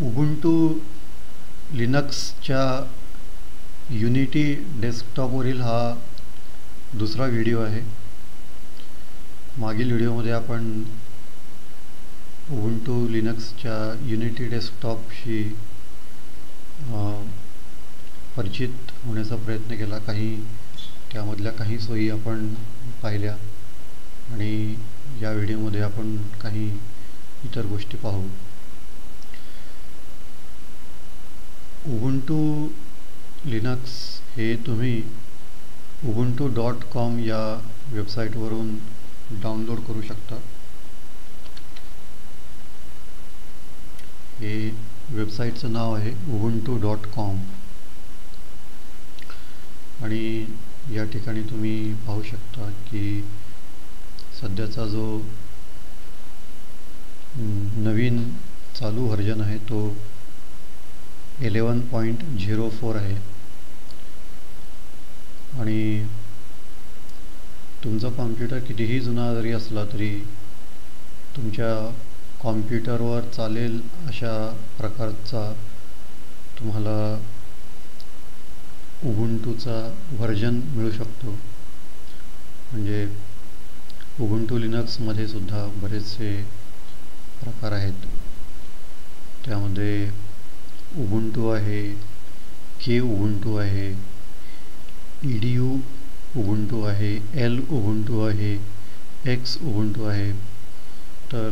Ubuntu लिनक्सच्या unity डेस्कटॉपवरील हा दुसरा video आहे. मागील व्हिडिओमध्ये आपण उबुंटू लिनक्सच्या युनिटी डेस्कटॉपशी परिचित होण्याचा प्रयत्न केला. काही त्यामधल्या काही सोयी आपण पाहिल्या आणि या व्हिडिओमध्ये आपण काही इतर गोष्टी पाहू. उबुंटू लिनक्स हे तुम्ही उबुंटू डॉट कॉम या वेबसाईटवरून डाउनलोड करू शकता. हे वेबसाईटचं नाव आहे उबुंटू डॉट कॉम आणि या ठिकाणी तुम्ही पाहू शकता की सध्याचा जो नवीन चालू व्हर्जन आहे तो इलेवन पॉईंट झिरो फोर आहे. आणि तुमचा कॉम्प्युटर कितीही जुना जरी असला तरी तुमच्या कॉम्प्युटरवर चालेल अशा प्रकारचा तुम्हाला उबुंटूचा व्हर्जन मिळू शकतो. म्हणजे उबुंटू लिनक्समध्ये सुद्धा बरेचसे प्रकार आहेत. त्यामध्ये उबुंटू आहे के उबुंटू आहे ई डी यू उबुंटू आहे एल उबुंटू आहे एक्स उबुंटू आहे. तर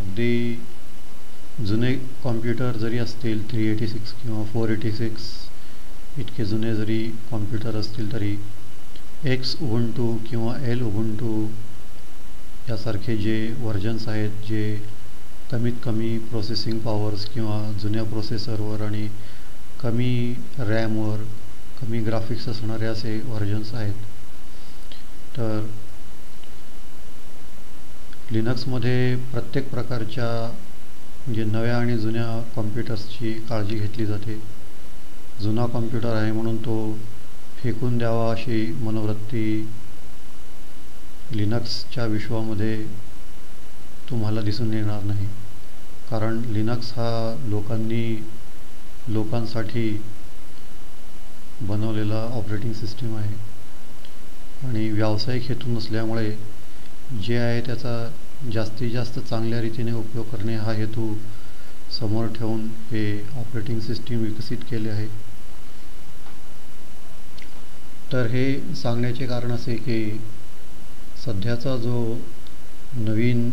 अगदी जुने कॉम्प्युटर जरी असतील थ्री एटी सिक्स किंवा फोर एटी सिक्स इतके जुने जरी कॉम्प्युटर असतील तरी एक्स उबुंटू किंवा एल उबुंटू यासारखे जे व्हर्जन्स आहेत जे कमीत कमी प्रोसेसिंग पॉवर्स किंवा जुन्या प्रोसेसरवर आणि कमी रॅमवर कमी ग्राफिक्स असणारे असे व्हर्जन्स आहेत. तर लिनक्समध्ये प्रत्येक प्रकारच्या म्हणजे नव्या आणि जुन्या कॉम्प्युटर्सची काळजी घेतली जाते. जुना कॉम्प्युटर आहे म्हणून तो फेकून द्यावा अशी मनोवृत्ती लिनक्सच्या विश्वामध्ये तुम्हाला दिसून येणार नाही. कारण लिनक्स हा लोकांनी लोकांसाठी बनवलेला ऑपरेटिंग सिस्टीम आहे. आणि व्यावसायिक हेतू नसल्यामुळे जे आहे त्याचा जास्तीत जास्त चांगल्या रीतीने उपयोग करणे हा हेतू समोर ठेवून हे ऑपरेटिंग सिस्टीम विकसित केले आहे. तर हे सांगण्याचे कारण असे की सध्याचा जो नवीन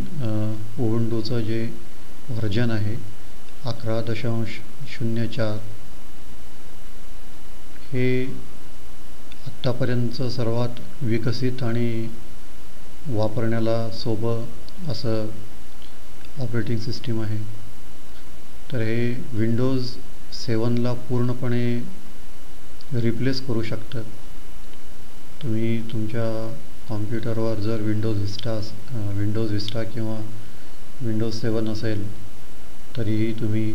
ओवंडोचं जे व्हर्जन आहे. अकरा दशांश शून्य चार. हे आत्तापर्यंतचं सर्वात विकसित आणि वापरण्याला सोपं असं ऑपरेटिंग सिस्टीम आहे. तर हे विंडोज सेवनला पूर्णपणे रिप्लेस करू शकतं. तुम्ही तुमच्या कॉम्प्युटरवर जर विंडोज विस्टा विंडोज विस्टा किंवा विंडोज सेवन असेल तरीही तुम्ही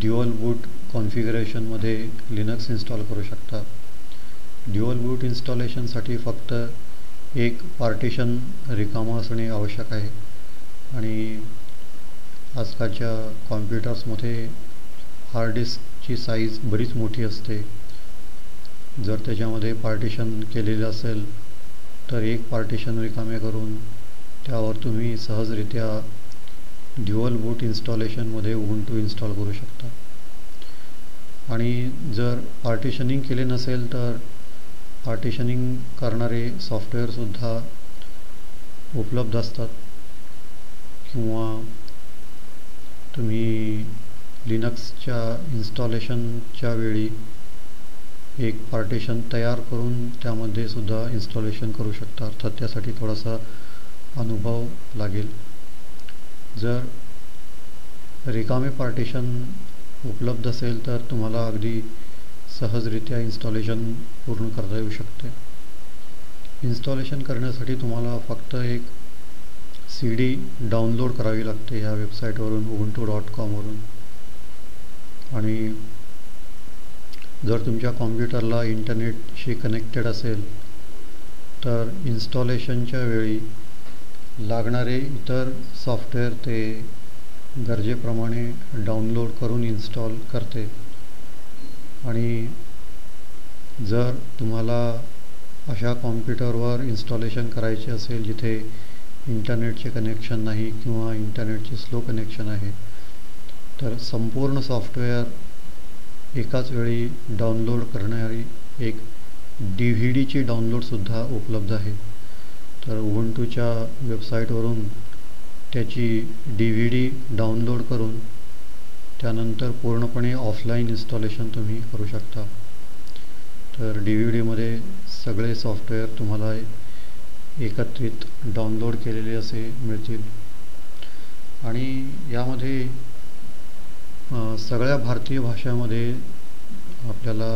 ड्युअल बूट कॉन्फिगरेशनमध्ये लिनक्स इन्स्टॉल करू शकता. ड्युअल बूट इन्स्टॉलेशनसाठी फक्त एक पार्टिशन रिकामं असणे आवश्यक आहे. आणि आजकालच्या कॉम्प्युटर्समध्ये हार्ड डिस्कची साईज बरीच मोठी असते. जर त्याच्यामध्ये पार्टिशन केलेलं असेल तर एक पार्टिशन रिकामे करून त्यावर तुम्ही सहजरित्या ड्युअल बूट इन्स्टॉलेशनमध्ये उबुंटू इन्स्टॉल करू शकता. आणि जर पार्टिशनिंग केले नसेल तर पार्टिशनिंग करणारे सॉफ्टवेअरसुद्धा उपलब्ध असतात. किंवा तुम्ही लिनक्सच्या इन्स्टॉलेशनच्या वेळी एक पार्टिशन तयार करून त्यामध्ये सुद्धा इन्स्टॉलेशन करू शकता. अर्थात त्यासाठी थोडासा अनुभव लागेल. जर रिकामे पार्टिशन उपलब्ध असेल तर तुम्हाला अगदी सहजरित्या इन्स्टॉलेशन पूर्ण करता येऊ शकते. इन्स्टॉलेशन करण्यासाठी तुम्हाला फक्त एक सी डी डाउनलोड करावी लागते ह्या वेबसाईटवरून उबंटू डॉट कॉमवरून आणि जर तुमच्या कॉम्प्युटरला इंटरनेटशी कनेक्टेड असेल तर इन्स्टॉलेशनच्या वेळी लागणारे इतर सॉफ्टवेअर ते गरजेप्रमाणे डाउनलोड करून इन्स्टॉल करते. आणि जर तुम्हाला अशा कॉम्प्युटरवर इन्स्टॉलेशन करायचे असेल जिथे इंटरनेटचे कनेक्शन नाही किंवा इंटरनेटचे स्लो कनेक्शन आहे तर संपूर्ण सॉफ्टवेअर एकाच वेळी डाउनलोड करणारी एक डी व्ही डीची डाउनलोडसुद्धा उपलब्ध आहे. तर उबंटूच्या वेबसाईटवरून त्याची डी व्ही डी डाउनलोड करून त्यानंतर पूर्णपणे ऑफलाईन इन्स्टॉलेशन तुम्ही करू शकता. तर डी व्ही डीमध्ये सगळे सॉफ्टवेअर तुम्हाला एकत्रित डाउनलोड केलेले असे मिळतील. आणि यामध्ये सगळ्या भारतीय भाषामध्ये आपल्याला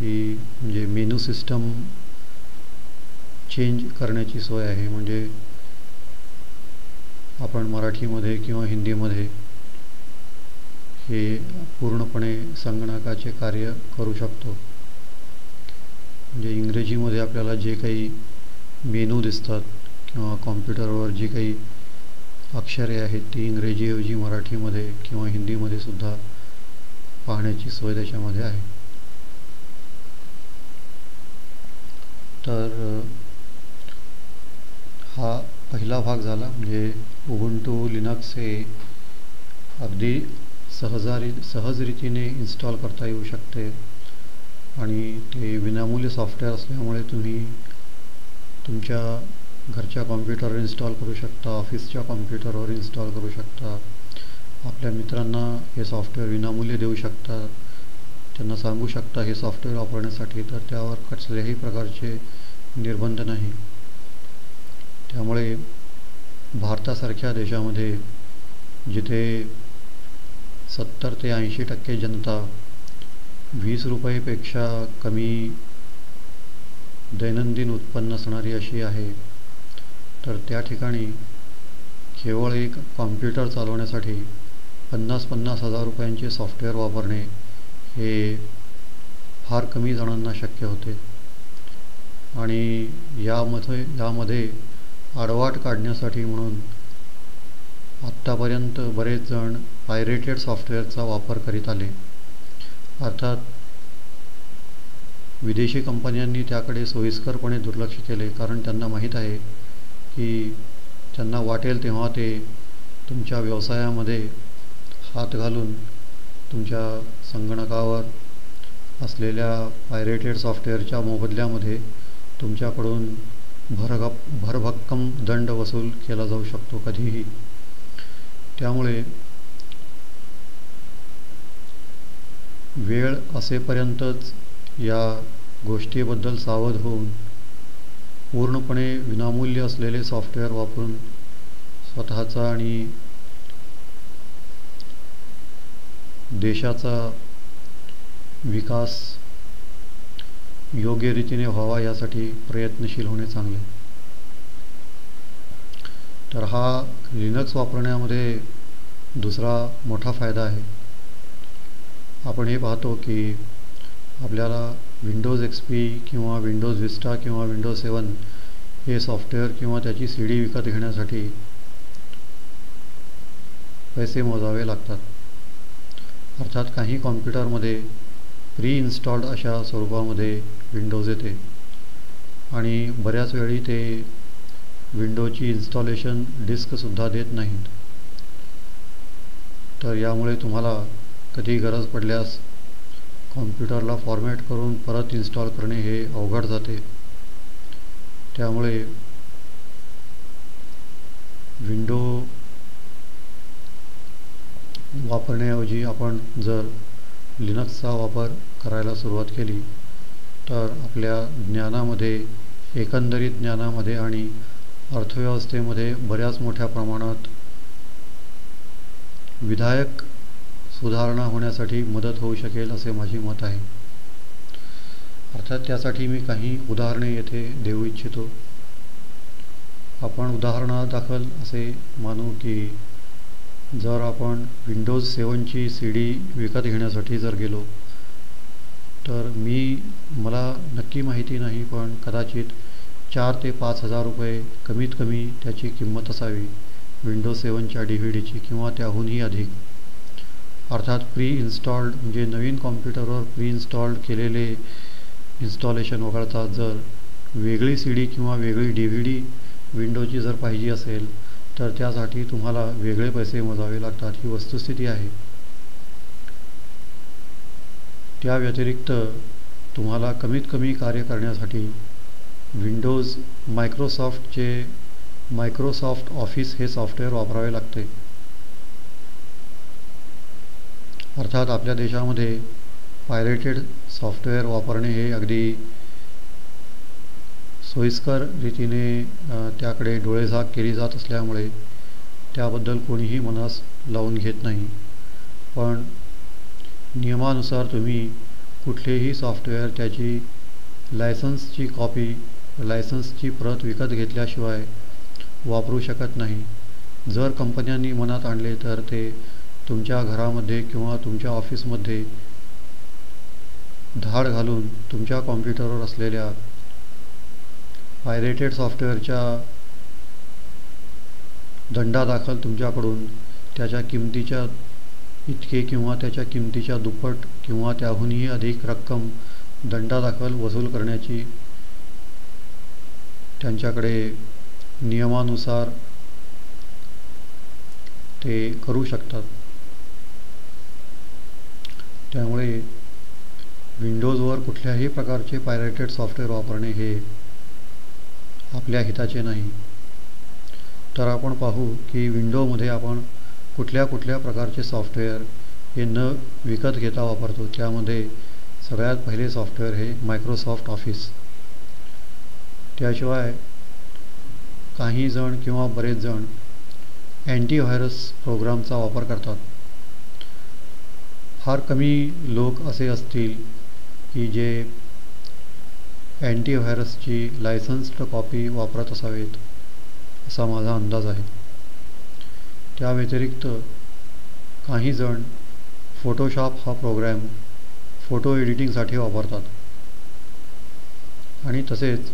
ही म्हणजे मेनू सिस्टम चेंज करण्याची सोय आहे. म्हणजे आपण मराठीमध्ये किंवा हिंदीमध्ये हे पूर्णपणे संगणकाचे कार्य करू शकतो. म्हणजे इंग्रजीमध्ये आपल्याला जे काही मेनू दिसतात किंवा कॉम्प्युटरवर जी काही अक्षरे आहेत ती इंग्रजीऐवजी मराठीमध्ये किंवा हिंदीमध्ये सुद्धा पाहण्याची सोय त्याच्यामध्ये आहे. तर हा पहिला भाग झाला. म्हणजे उबुंटू लिनक्स हे अगदी सहजारी सहजरीतीने इन्स्टॉल करता येऊ शकते. आणि ते विनामूल्य सॉफ्टवेअर असल्यामुळे तुम्ही तुमच्या घरच्या कॉम्प्युटरवर इन्स्टॉल करू शकता ऑफिसच्या कॉम्प्युटरवर इन्स्टॉल करू शकता. आपल्या मित्रांना हे सॉफ्टवेअर विनामूल्य देऊ शकता. त्यांना सांगू शकता हे सॉफ्टवेअर वापरण्यासाठी तर त्यावर कसल्याही प्रकारचे निर्बंध नाही. त्यामुळे भारतासारख्या देशामध्ये जिथे सत्तर ते ऐंशी टक्के जनता वीस रुपयेपेक्षा कमी दैनंदिन उत्पन्न असणारी अशी आहे तर त्या ठिकाणी केवळ एक कॉम्प्युटर चालवण्यासाठी पन्नास पन्नास हजार रुपयांचे सॉफ्टवेअर वापरणे हे फार कमी जणांना शक्य होते. आणि यामध्ये यामध्ये आडवाट काढण्यासाठी म्हणून आत्तापर्यंत बरेच जण पायरेटेड सॉफ्टवेअरचा वापर करीत आले. अर्थात विदेशी कंपन्यांनी त्याकडे सोयीस्करपणे दुर्लक्ष केले कारण त्यांना माहीत आहे की त्यांना वाटेल तेव्हा ते तुमच्या व्यवसायामध्ये हात घालून तुमच्या संगणकावर असलेल्या पायरेटेड सॉफ्टवेअरच्या मोबदल्यामध्ये तुमच्याकडून भरग भरभक्कम दंड वसूल केला जाऊ शकतो कधीही. त्यामुळे वेळ असेपर्यंतच या गोष्टीबद्दल सावध होऊन पूर्णपणे विनामूल्य असलेले सॉफ्टवेअर वापरून स्वतःचा आणि देशाचा विकास योग्य रीतीने व्हावा यासाठी प्रयत्नशील होणे चांगले. तर हा लिनक्स वापरण्यामध्ये दुसरा मोठा फायदा आहे. आपण हे पाहतो की आपल्याला विंडोज एक्स पी किंवा विंडोज विस्टा किंवा विंडोज सेवन हे सॉफ्टवेअर किंवा त्याची सी डी विकत घेण्यासाठी पैसे मोजावे लागतात. अर्थात काही कॉम्प्युटरमध्ये प्री इन्स्टॉल्ड अशा स्वरूपामध्ये विंडोज येते. आणि बऱ्याच वेळी ते विंडोची इन्स्टॉलेशन डिस्कसुद्धा देत नाहीत. तर यामुळे तुम्हाला कधी गरज पडल्यास कॉम्प्युटरला फॉर्मॅट करून परत इन्स्टॉल करणे हे अवघड जाते. त्यामुळे विंडो वापरण्याऐवजी आपण जर लिनक्सचा वापर करायला सुरुवात केली तर आपल्या ज्ञानामध्ये एकंदरीत ज्ञानामध्ये आणि अर्थव्यवस्थेमध्ये बऱ्याच मोठ्या प्रमाणात विधायक सुधारणा होण्यासाठी मदत होऊ शकेल असे माझे मत आहे. अर्थात त्यासाठी मी काही उदाहरणे येथे देऊ इच्छितो. आपण उदाहरणादाखल असे मानू की जर आपण विंडोज सेवनची सी डी विकत घेण्यासाठी जर गेलो तर मी मला नक्की माहिती नाही पण कदाचित चार ते पाच हजार रुपये कमीत कमी त्याची किंमत असावी. विंडो सेवनच्या डी व्ही डीची किंवा त्याहूनही अधिक. अर्थात प्री इन्स्टॉल्ड म्हणजे नवीन कॉम्प्युटरवर प्री इन्स्टॉल्ड केलेले इन्स्टॉलेशन वगळता जर वेगळी सी डी किंवा वेगळी डी व्ही डी विंडोची जर पाहिजे असेल तर त्यासाठी तुम्हाला वेगळे पैसे मोजावे लागतात. ही वस्तुस्थिती आहे. त्या व्यतिरिक्त तुम्हाला कमीत कमी कार्य करण्यासाठी विंडोज मायक्रोसॉफ्टचे मायक्रोसॉफ्ट ऑफिस हे सॉफ्टवेअर वापरावे लागते. अर्थात आपल्या देशामध्ये पायरेटेड सॉफ्टवेअर वापरणे हे अगदी सोयीस्कर रीतीने त्याकडे डोळेझाक केली जात असल्यामुळे त्याबद्दल कोणीही मनास लावून घेत नाही. पण नियमानुसार तुम्ही कुठलेही सॉफ्टवेअर त्याची लायसन्सची कॉपी लायसन्सची प्रत विकत घेतल्याशिवाय वापरू शकत नाही. जर कंपन्यांनी मनात आणले तर ते तुमच्या घरामध्ये किंवा तुमच्या ऑफिसमध्ये धाड घालून तुमच्या कॉम्प्युटरवर असलेल्या पायरेटेड सॉफ्टवेअरच्या दंडादाखल तुमच्याकडून त्याच्या किमतीच्या इतके किंवा त्याच्या किमतीच्या दुप्पट किंवा त्याहूनही अधिक रक्कम दंडादाखल वसूल करण्याची त्यांच्याकडे नियमानुसार ते करू शकतात. त्यामुळे विंडोजवर कुठल्याही प्रकारचे पायरेटेड सॉफ्टवेअर वापरणे हे आपल्या हिताचे नाही. तर आपण पाहू की विंडोमध्ये आपण कुठल्या कुठल्या प्रकारचे सॉफ्टवेअर हे न विकत घेता वापरतो त्यामध्ये सगळ्यात पहिले सॉफ्टवेअर हे मायक्रोसॉफ्ट ऑफिस त्याशिवाय काही जण किंवा बरेच जण अँटीव्हायरस प्रोग्रामचा वापर करतात. फार कमी लोक असे असतील की जे अँटीव्हायरसची लायसन्स्ड कॉपी वापरत असावेत असा माझा अंदाज आहे. त्या व्यतिरिक्त काही जण फोटोशॉप हा प्रोग्रॅम फोटो एडिटिंगसाठी वापरतात. आणि तसेच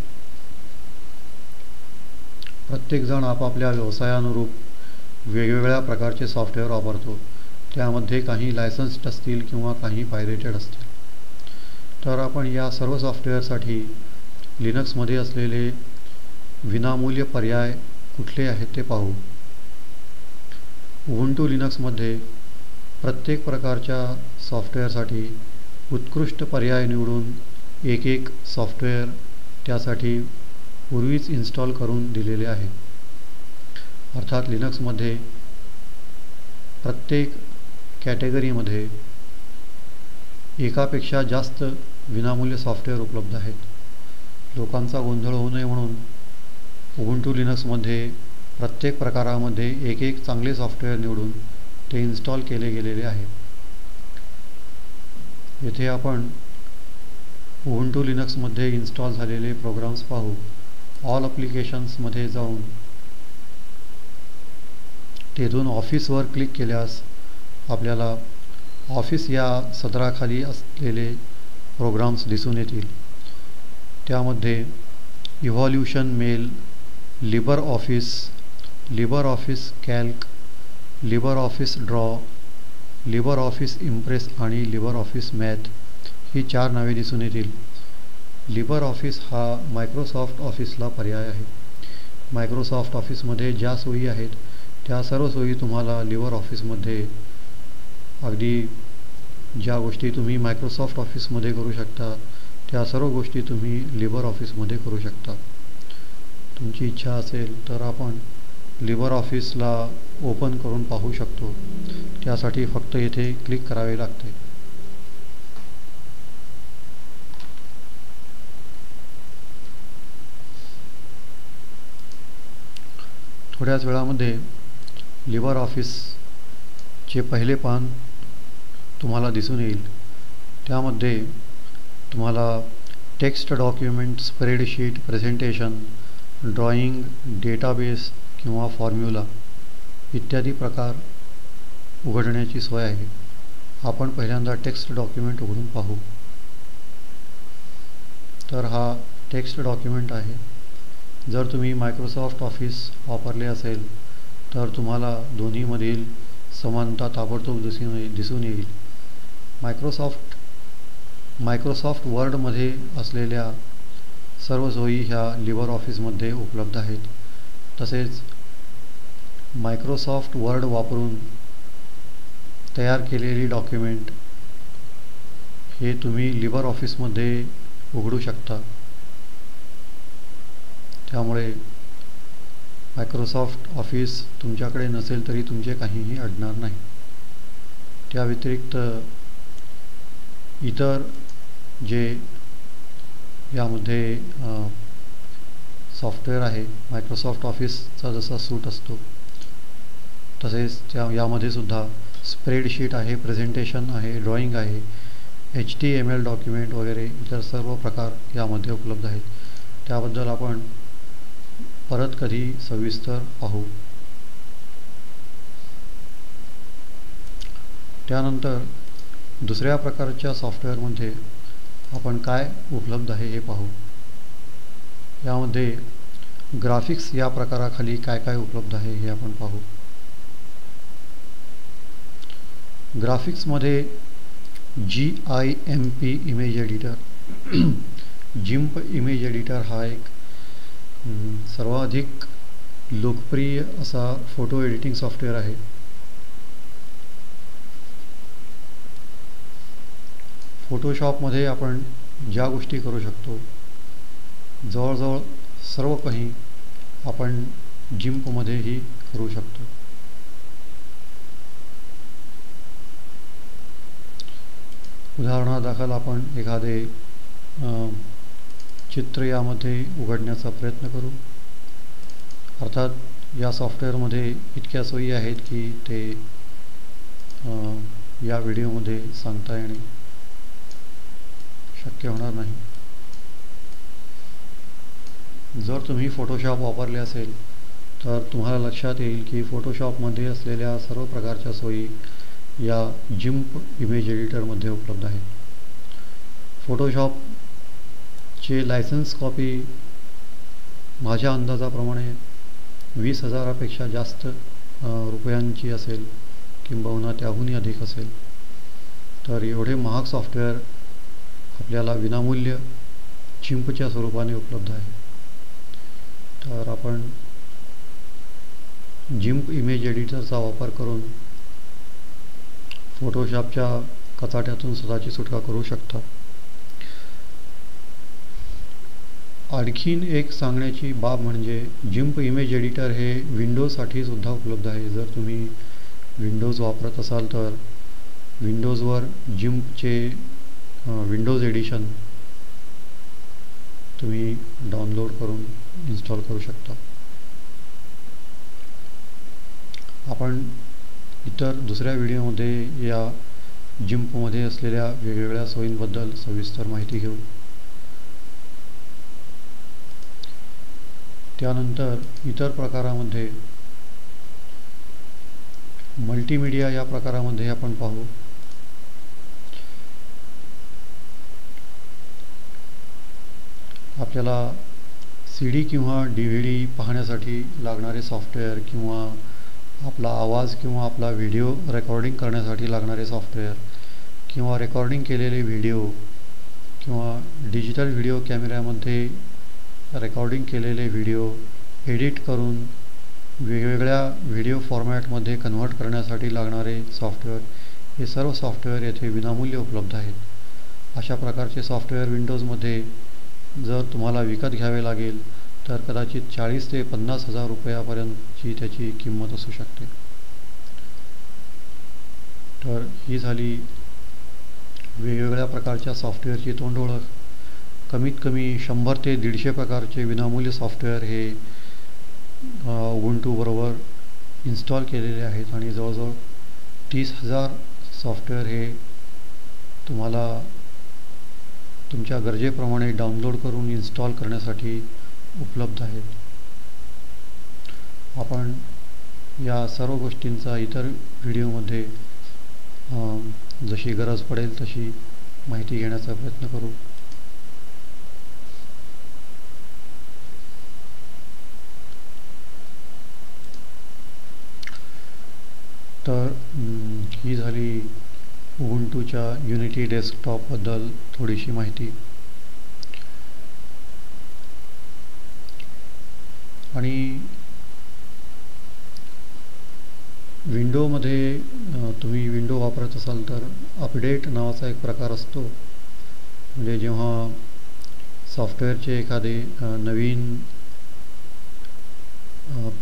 प्रत्येकजण आपापल्या व्यवसायानुरूप वेगवेगळ्या प्रकारचे सॉफ्टवेअर वापरतो. त्यामध्ये काही लायसन्स्ड असतील किंवा काही पायरेटेड असतील. तर आपण या सर्व सॉफ्टवेअरसाठी लिनक्समध्ये असलेले विनामूल्य पर्याय कुठले आहेत ते पाहू. उबुंटू लिनक्समध्ये प्रत्येक प्रकारच्या सॉफ्टवेअरसाठी उत्कृष्ट पर्याय निवडून एक एक सॉफ्टवेअर त्यासाठी पूर्वीच इन्स्टॉल करून दिलेले आहे. अर्थात लिनक्समध्ये प्रत्येक कॅटेगरीमध्ये एकापेक्षा जास्त विनामूल्य सॉफ्टवेअर उपलब्ध आहेत. लोकांचा गोंधळ होऊ नये म्हणून उबुंटू लिनक्समध्ये प्रत्येक प्रकारामध्ये एक एक चांगले सॉफ्टवेअर निवडून ते इन्स्टॉल केले गेलेले आहे येथे आपण उबंटू लिनक्समध्ये इन्स्टॉल झालेले प्रोग्राम्स पाहू. ऑल अप्लिकेशन्समध्ये जाऊन तेथून ऑफिसवर क्लिक केल्यास आपल्याला ऑफिस या सदराखाली असलेले प्रोग्राम्स दिसून येतील. त्यामध्ये Evolution mail Libre Office Libre Office Calc Libre Office Draw Libre Office Impress आणि लिबर ऑफिस मॅथ ही चार नावे दिसून येतील. लिबर ऑफिस हा मायक्रोसॉफ्ट ऑफिसला पर्याय आहे. मायक्रोसॉफ्ट ऑफिसमध्ये ज्या सोयी आहेत त्या सर्व सोयी तुम्हाला लिबर ऑफिसमध्ये अगदी ज्या गोष्टी तुम्ही मायक्रोसॉफ्ट ऑफिसमध्ये करू शकता त्या सर्व गोष्टी तुम्ही लिबर ऑफिसमध्ये करू शकता. तुमची इच्छा असेल तर आपण लिबर ऑफिसला ओपन करून पाहू शकतो. त्यासाठी फक्त येथे क्लिक करावे लागते. थोड्याच वेळामध्ये लिबर ऑफिसचे पहिले पान तुम्हाला दिसून येईल. त्यामध्ये तुम्हाला text document spreadsheet presentation drawing database किंवा फॉर्म्युला इत्यादी प्रकार उघडण्याची सोय आहे. आपण पहिल्यांदा टेक्स्ट डॉक्युमेंट उघडून पाहू. तर हा टेक्स्ट डॉक्युमेंट आहे. जर तुम्ही मायक्रोसॉफ्ट ऑफिस वापरले असेल तर तुम्हाला दोन्हीमधील समानता ताबडतोब दिसून दिसून येईल. मायक्रोसॉफ्ट मायक्रोसॉफ्ट वर्डमध्ये असलेल्या सर्व सोयी ह्या लिबर ऑफिसमध्ये उपलब्ध आहेत. तसेच मायक्रोसॉफ्ट वर्ड वापरून तयार केलेली डॉक्युमेंट हे तुम्ही लिबर ऑफिसमध्ये उघडू शकता. त्यामुळे मायक्रोसॉफ्ट ऑफिस तुमच्याकडे नसेल तरी तुमचे काहीही अडणार नाही. त्या व्यतिरिक्त इतर जे यामध्ये सॉफ्टवेअर आहे मायक्रोसॉफ्ट ऑफिसचा जसा सूट असतो तसेच त्या यामध्ये सुद्धा स्प्रेडशीट आहे प्रेझेंटेशन आहे ड्रॉइंग आहे H T M L document वगैरे इतर सर्व प्रकार यामध्ये उपलब्ध आहेत. त्याबद्दल आपण परत कधी सविस्तर पाहू. त्यानंतर दुसऱ्या प्रकारच्या सॉफ्टवेअरमध्ये आपण काय उपलब्ध आहे हे पाहू. यामध्ये ग्राफिक्स या प्रकाराखाली काय काय उपलब्ध आहे हे आपण पाहू. ग्राफिक्समध्ये G I M P image editor GIMP image editor हा एक सर्वाधिक लोकप्रिय असा फोटो एडिटिंग सॉफ्टवेअर आहे. फोटोशॉपमध्ये आपण ज्या गोष्टी करू शकतो जवळजवळ सर्व काही आपण जिम्पमध्येही करू शकतो. उदाहरणादाखल आपण एखादे चित्र यामध्ये उघडण्याचा प्रयत्न करू. अर्थात या सॉफ्टवेअरमध्ये इतक्या सोयी आहेत की ते या व्हिडिओमध्ये सांगता येणे शक्य होणार नाही. जर तुम्ही फोटोशॉप वापरले असेल तर तुम्हाला लक्षात येईल की फोटोशॉपमध्ये असलेल्या सर्व प्रकारच्या सोयी या जिम्प इमेज एडिटरमध्ये उपलब्ध आहेत फोटोशॉपचे लायसन्स कॉपी माझ्या अंदाजाप्रमाणे वीस हजारापेक्षा जास्त रुपयांची असेल किंबहुना त्याहूनही अधिक असेल. तर एवढे महाग सॉफ्टवेअर आपल्याला विनामूल्य चिंपच्या स्वरूपाने उपलब्ध आहे. तर आपण जिम्प इमेज एडिटरचा वापर करून फोटोशॉपच्या कचाट्यातून स्वतःची सुटका करू शकता. आणखीन एक सांगण्याची बाब म्हणजे जिम्प इमेज एडिटर हे विंडोजसाठी सुद्धा उपलब्ध आहे. जर तुम्ही विंडोज वापरत असाल तर विंडोजवर जिम्पचे विंडोज एडिशन तुम्ही डाउनलोड करून इन्स्टॉल करू शकता. आपण इतर दुसऱ्या व्हिडिओमध्ये या जिम्पमध्ये असलेल्या वेगवेगळ्या सोयींबद्दल सविस्तर माहिती घेऊ. त्यानंतर इतर प्रकारामध्ये मल्टीमीडिया या प्रकारामध्ये आपण पाहू. आपल्याला सी डी किंवा डी व्ही डी पाहण्यासाठी लागणारे सॉफ्टवेअर किंवा आपला आवाज किंवा आपला व्हिडिओ रेकॉर्डिंग करण्यासाठी लागणारे सॉफ्टवेअर किंवा रेकॉर्डिंग केलेले व्हिडिओ किंवा डिजिटल व्हिडिओ कॅमेऱ्यामध्ये रेकॉर्डिंग केलेले व्हिडिओ एडिट करून वेगवेगळ्या व्हिडिओ फॉर्मॅटमध्ये कन्व्हर्ट करण्यासाठी लागणारे सॉफ्टवेअर हे सर्व सॉफ्टवेअर येथे विनामूल्य उपलब्ध आहेत. अशा प्रकारचे सॉफ्टवेअर विंडोजमध्ये जर तुम्हाला विकत घ्यावे लागेल तर कदाचित चाळीस ते पन्नास हजार रुपयापर्यंतची त्याची किंमत असू शकते. तर ही झाली वेगवेगळ्या प्रकारच्या सॉफ्टवेअरची तोंड ओळख. कमीत कमी शंभर ते दीडशे प्रकारचे विनामूल्य सॉफ्टवेअर हे उबंटूबरोबर इन्स्टॉल केलेले आहेत आणि जवळजवळ तीस हजार सॉफ्टवेअर हे तुम्हाला तुमच्या गरजेप्रमाणे डाउनलोड करून इन्स्टॉल करण्यासाठी उपलब्ध आहेत. आपण या सर्व गोष्टींचा इतर व्हिडिओमध्ये जशी गरज पडेल तशी माहिती घेण्याचा प्रयत्न करू. तर ही झाली उबुंटूच्या युनिटी डेस्कटॉपबद्दल थोडीशी माहिती. आणि विंडोमध्ये तुम्ही विंडो वापरत असाल तर अपडेट नावाचा एक प्रकार असतो. म्हणजे जेव्हा सॉफ्टवेअरचे एखादे नवीन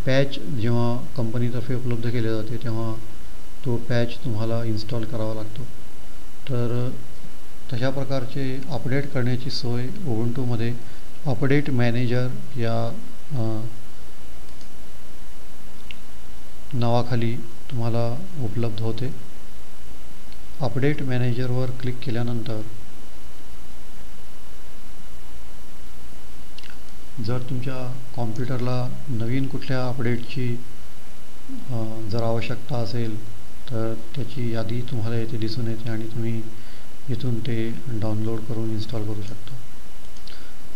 पॅच जेव्हा कंपनीतर्फे उपलब्ध केले जाते तेव्हा तो पॅच तुम्हाला इन्स्टॉल करावा लागतो. तर तशा प्रकारचे अपडेट करण्याची सोय ओवंटूमध्ये अपडेट मॅनेजर या नावाखाली तुम्हाला उपलब्ध होते. अपडेट मॅनेजरवर क्लिक केल्यानंतर जर तुमच्या कॉम्प्युटरला नवीन कुठल्या अपडेटची जर आवश्यकता असेल तर त्याची यादी तुम्हाला येथे दिसून येते आणि तुम्ही इथून ते डाउनलोड करून इन्स्टॉल करू शकता.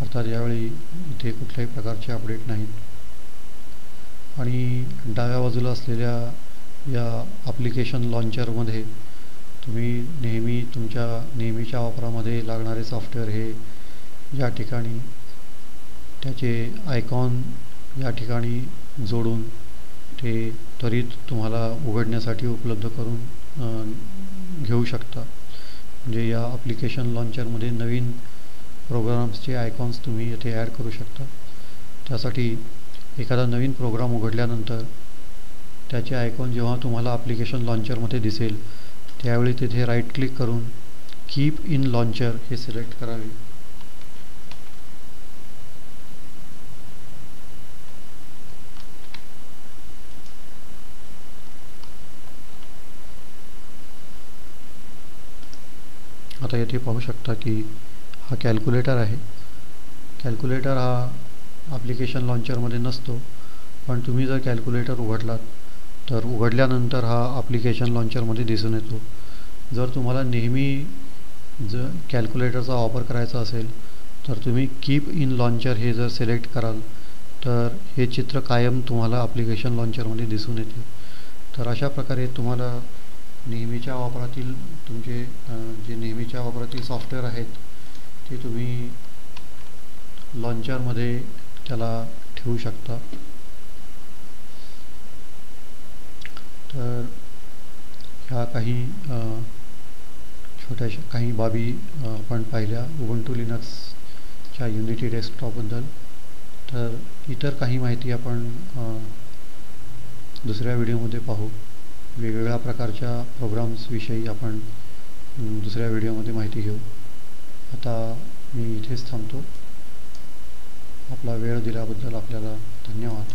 अर्थात यावेळी इथे कुठल्याही प्रकारचे अपडेट नाहीत. आणि डाव्या बाजूला असलेल्या या ॲप्लिकेशन लॉन्चरमध्ये तुम्ही नेहमी तुमच्या नेहमीच्या वापरामध्ये लागणारे सॉफ्टवेअर हे या ठिकाणी त्याचे आयकॉन या ठिकाणी जोडून ते त्वरित तुम्हाला उघडण्यासाठी उपलब्ध करून घेऊ शकता. म्हणजे या ॲप्लिकेशन लॉन्चरमध्ये नवीन प्रोग्राम्सचे आयकॉन्स तुम्ही येथे ॲड करू शकता. त्यासाठी एखादा नवीन प्रोग्राम उघडल्यानंतर त्याचे आयकॉन जेव्हा तुम्हाला ॲप्लिकेशन लॉन्चरमध्ये दिसेल त्यावेळी तिथे राईट क्लिक करून कीप इन लॉन्चर हे सिलेक्ट करावे. आता येथे पाहू शकता की हा कॅल्क्युलेटर आहे. कॅल्क्युलेटर हा ॲप्लिकेशन लॉन्चरमध्ये नसतो. पण तुम्ही जर कॅल्क्युलेटर उघडलात तर उघडल्यानंतर हा ॲप्लिकेशन लॉन्चरमध्ये दिसून येतो. जर तुम्हाला नेहमी जर कॅल्क्युलेटरचा वापर करायचा असेल तर तुम्ही कीप इन लॉन्चर हे जर सिलेक्ट कराल तर हे चित्र कायम तुम्हाला ॲप्लिकेशन लॉन्चरमध्ये दिसून येते. तर अशा प्रकारे तुम्हाला नेहमीच्या वापरातील तुमचे जे नेहमीच्या वापरातील सॉफ्टवेअर आहेत ते तुम्ही लॉन्चरमध्ये त्याला ठेवू शकता. तर ह्या काही छोट्याशा काही बाबी आपण पाहिल्या. उबंटू लिनक्सच्या युनिटी डेस्कटॉपबद्दल तर इतर काही माहिती आपण दुसऱ्या व्हिडिओमध्ये पाहू. वेगवेगळ्या प्रकारच्या प्रोग्राम्सविषयी आपण दुसऱ्या व्हिडिओमध्ये माहिती घेऊ. आता मी इथेच थांबतो. आपला वेळ दिल्याबद्दल आपल्याला धन्यवाद.